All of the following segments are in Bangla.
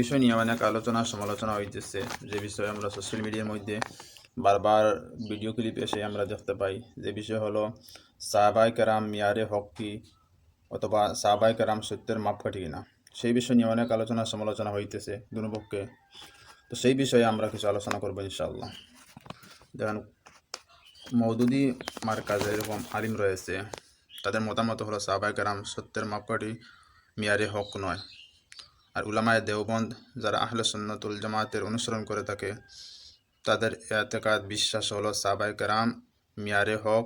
বিষয় নিয়ে অনেক আলোচনা, সমালোচনা হইতেছে। যে বিষয়ে আমরা সোশ্যাল মিডিয়ার মধ্যে বারবার ভিডিও ক্লিপ এসে আমরা দেখতে পাই। যে বিষয় হলো সাহাবাই কারাম মিয়ারে হক কি অথবা সাহাবাই কারাম সত্যের মাপকাঠি কিনা? সেই বিষয় নিয়ে অনেক আলোচনা, সমালোচনা হইতেছে দুপক্ষে তো সেই বিষয়ে আমরা কিছু আলোচনা করব ইনশাআল্লাহ। দেখেন মৌদুদি মার্কাজে এরকম আলিম রয়েছে। তাদের মতামত হলো সাহাবাই কারাম সত্যের মাপকাঠি মিয়ারে হক নয়। আর উলামায় দেওবন্দ যারা আহলে সুন্নতুল জামাতের অনুসরণ করে থাকে, তাদের এতেকাদ বিশ্বাস হলো সাবাই কারাম, মিয়ারে হক,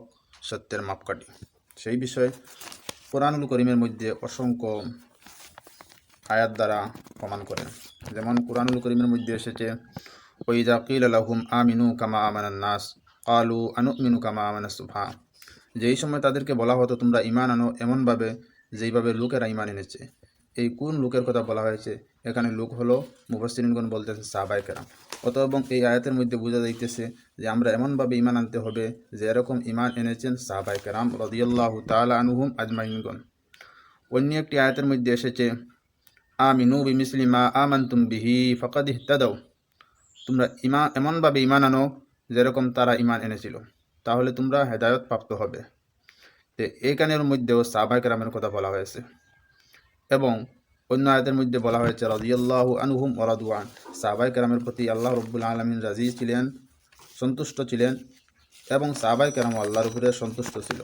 সত্যের মাপকাঠি। সেই বিষয়ে কোরআনুল করিমের মধ্যে অসংখ্য আয়াত দ্বারা প্রমাণ করে যেমন কোরআনুল করিমের মধ্যে এসেছে ওইদা কিল আলাহুম আমিনু কামা আমানান নাস, কালু আনুমিনু কামা আমানা সুফা যেই সময় তাদেরকে বলা হতো, তোমরা ইমান আনো এমনভাবে যেইভাবে লোকেরা ইমান এনেছে। এই কোন লোকের কথা বলা হয়েছে? এখানে লোক হলো মুফাসিনগণ বলতেছে সাহাবাই কেরাম। অত এবং এই আয়াতের মধ্যে বোঝা যাইতেছে যে আমরা এমনভাবে ইমান আনতে হবে যে এরকম ইমান এনেছেন সাহাবাই কেরাম রদিয়াল্লাহু তালা আনুহুম আজমাইনগণ। অন্য একটি আয়াতের মধ্যে এসেছে, আমিনু বিমিসলি মা আমান্তুম বিহি ফকাদ ইহতাদাও তোমরা ইমা, এমনভাবে ইমান আনো যেরকম তারা ইমান এনেছিল। তাহলে তোমরা হেদায়ত প্রাপ্ত হবে। তো এইখানের মধ্যেও সাহাবাই কেরামের কথা বলা হয়েছে। এবং অন্য আয়াতের মধ্যে বলা হয়েছে রাজিয়াল্লাহ আনহুম ওরাদুয়ান সাহাবাই কেরামের প্রতি আল্লাহ রব্বুল আলমিন রাজি ছিলেন, সন্তুষ্ট ছিলেন এবং সাহাবাই কেরাম আল্লাহর উপরে সন্তুষ্ট ছিল।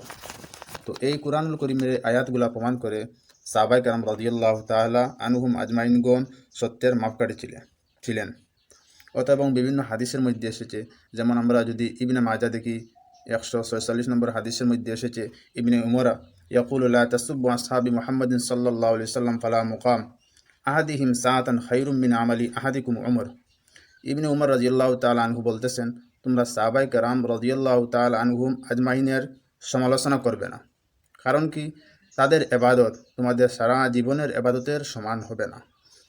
তো এই কোরআনুল করিমের আয়াতগুলা প্রমাণ করে সাহাবাই কেরাম রাজিয়াল্লাহ তাআলা আনহুম আজমাইনগণ সত্যের মাপকাঠি ছিলেন ছিলেন। অত এবং বিভিন্ন হাদিসের মধ্যে এসেছে, যেমন আমরা যদি ইবনে মাজা দেখি, একশো ছয়চল্লিশ নম্বর হাদিসের মধ্যে এসেছে, ইবনে উমরা يقول لا تسبوا أصحاب محمد صلى الله عليه وسلم فلا مقام أحدهم ساعة خير من عمل أحدكم عمر ইবনে উমর রাজিয়াল্লাহ তাল আনহু বলতেছেন তোমরা সাহাবাই কারাম রাজিয়াল্লাহ তাল আনহুম আজমাইনের সমালোচনা করবে না কারণ কি তাদের এবাদত তোমাদের সারা জীবনের এবাদতের সমান হবে না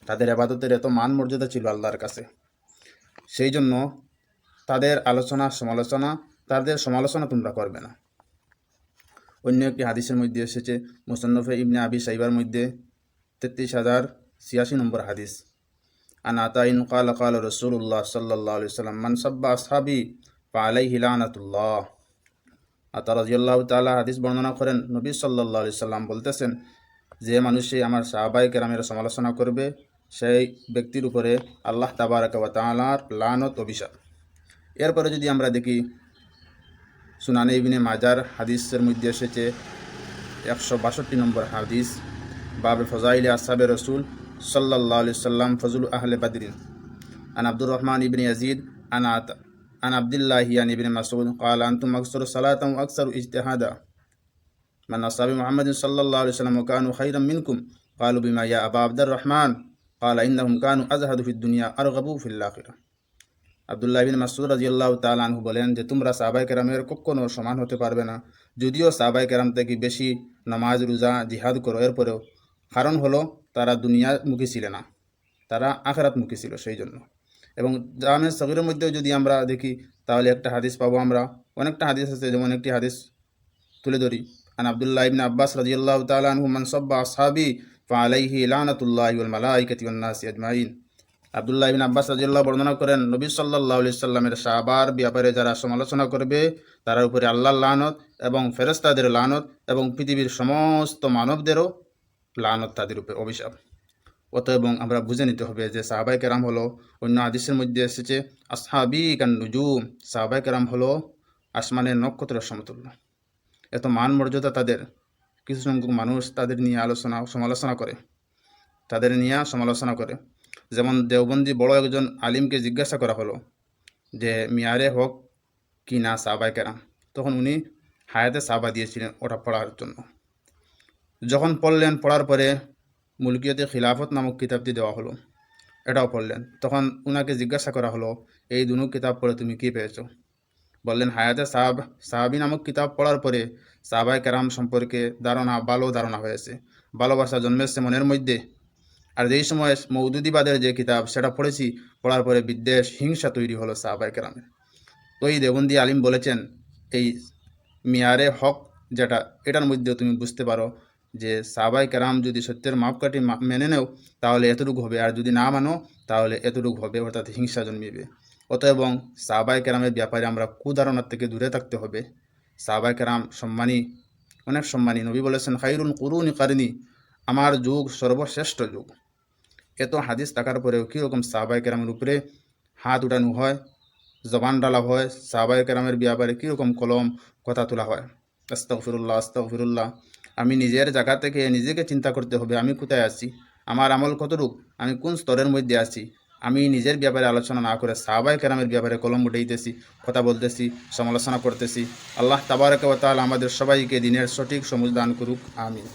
তাদের এবাদতের এত মান মর্যাদা ছিল আল্লাহর কাছে সেই জন্য তাদের আলোচনা সমালোচনা তাদের সমালোচনা তোমরা করবে না অন্য একটি হাদিসের মধ্যে এসেছে, মুসন্নফে ইবনে আবি সাইবার মধ্যে তেত্রিশ হাজার ছিয়াশি নম্বর হাদিস। আন আতাইন কাল কাল রসুল্লাহ সাল্লাহ সাল্লাম মান সাব্বা আসহাবি পালাই হিলানাতুল্লাহ আতা রাজিয়াল্লাহ তালা হাদিস বর্ণনা করেন, নবী সাল্লাহ সাল্লাম বলতেছেন, যে মানুষে আমার সাহাবাই কেরামের সমালোচনা করবে, সেই ব্যক্তির উপরে আল্লাহ তাবারক ওয়া লানত অভিশাপ। এরপরে যদি আমরা দেখি সুনানে ইবিনে মাজার হাদিসের মধ্যে এসেছে একশো বাষট্টি নম্বর হাদিস বাবে ফজাইলে আসাবে রসুল সাল্লাহ আলি সাল্লাম ফজল আহলে বাদরিন আন আব্দুর রহমান ইবিন ইয়াজিদ আন আত আন আবদুল্লাহ ইয়ান ইবিন মাসুদ قال أنتم أكثر صلاة وأكثر اجتهادا من أصحاب محمد صلى الله عليه وسلم وكانوا خيرا منكم قالوا بما يا أبا عبد الرحمن قال إنهم كانوا أزهد في الدنيا أرغبوا في الآخرة আবদুল্লাহ বিন মাসুদ রাজিয়াল্লাহ তালানহু বলেন যে, তোমরা সাহাবাই কেরামের কখনো সমান হতে পারবে না। যদিও সাহাবাই কেরাম থেকে বেশি নামাজ, রোজা, জিহাদ করো, এরপরেও কারণ হলো তারা দুনিয়ামুখী ছিল না। তারা আখেরাতমুখী ছিল সেই জন্য। এবং জামে সগিরের মধ্যেও যদি আমরা দেখি, তাহলে একটা হাদিস পাবো আমরা। অনেকটা হাদিস আছে, যেমন একটি হাদিস তুলে ধরি। আন আবদুল্লাহ ইবিন আব্বাস রাজিয়াল্লাহ তালানহু মানসব্বা আসহাবি ফালাইহি লানাতুল্লাহ ওয়াল মালাইকাতি ওয়ান নাসি আজমাইন। আবদুল্লাহ ইবিন আব্বাস রাজিয়াল্লাহ বর্ণনা করেন, নবী সাল্লাহ আলি সাল্লামের সাহাবার ব্যাপারে যারা সমালোচনা করবে, তার উপরে আল্লাহ লানত এবং ফেরস্তাদের লানত এবং পৃথিবীর সমস্ত মানবদেরও লানত তাদের উপরে অভিশাপ। অত এবং আমরা বুঝে নিতে হবে যে সাহাবাই কেরাম হলো অন্য আদিসের মধ্যে এসেছে, আসহাবি কান নুজুম। সাহাবাই কেরাম হলো আসমানের নক্ষত্রের সমতুল্য। এত মান মর্যাদা তাদের, কিছু সংখ্যক মানুষ তাদের নিয়ে আলোচনা, সমালোচনা করে, তাদের নিয়ে সমালোচনা করে। যেমন দেওবন্দি বড় একজন আলিমকে জিজ্ঞাসা করা হলো যে, মিয়ারে হোক কি না সাহবাই কেরাম? তখন উনি হায়াতে সাহবা দিয়েছিলেন ওটা পড়ার জন্য। যখন পড়লেন, পড়ার পরে মুলকিয়তে খিলাফত নামক কিতাবটি দেওয়া হলো, এটাও পড়লেন। তখন উনাকে জিজ্ঞাসা করা হলো, এই দুনো কিতাব পড়ে তুমি কী পেয়েছ? বললেন, হায়াতে সাহাব, সাহাবি নামক কিতাব পড়ার পরে সাহাবাই কেরাম সম্পর্কে ধারণা, ভালো ধারণা হয়েছে। ভালোবাসা জন্মেছে মনের মধ্যে আর যেই সময় মৌদুদিবাদের যে কিতাব সেটা পড়েছি, পড়ার পরে বিদ্বেষ, হিংসা তৈরি হলো সাহাবাই কেরামের। তো এই দেবন্দি আলিম বলেছেন, এই মিয়ারে হক যেটা, এটার মধ্যে তুমি বুঝতে পারো যে সাহাবাই কেরাম যদি সত্যের মাপকাঠি মেনে নেও, তাহলে এতটুকু হবে। আর যদি না মানো, তাহলে এতটুকু হবে, অর্থাৎ হিংসা জন্মিবে। অতএব সাহাবাই কেরামের ব্যাপারে আমরা কুধারণার থেকে দূরে থাকতে হবে। সাহাবাই কেরাম সম্মানী, অনেক সম্মানী নবী বলেছেন, খাইরুল কুরুনি কারিনি আমার যুগ সর্বশ্রেষ্ঠ যুগ। এত হাদিস থাকার পরেও কীরকম সাহাবাই কেরামের উপরে হাত উঠানো হয়, জবান ডালা হয় সাহাবাই কেরামের ব্যাপারে কীরকম কলম কথা তোলা হয়? আস্তফিরুল্লাহ আস্তফিরুল্লাহ আমি নিজের জায়গা থেকে নিজেকে চিন্তা করতে হবে, আমি কোথায় আছি? আমার আমল কতটুক? আমি কোন স্তরের মধ্যে আছি? আমি নিজের ব্যাপারে আলোচনা না করে সাহাবাই কেরামের ব্যাপারে কলম উঠাইতেছি, কথা বলতেছি, সমালোচনা করতেছি। আল্লাহ তাবারক ওয়া তাআলা আমাদের সবাইকে দিনের সঠিক সমুজ দান করুক, আমিন।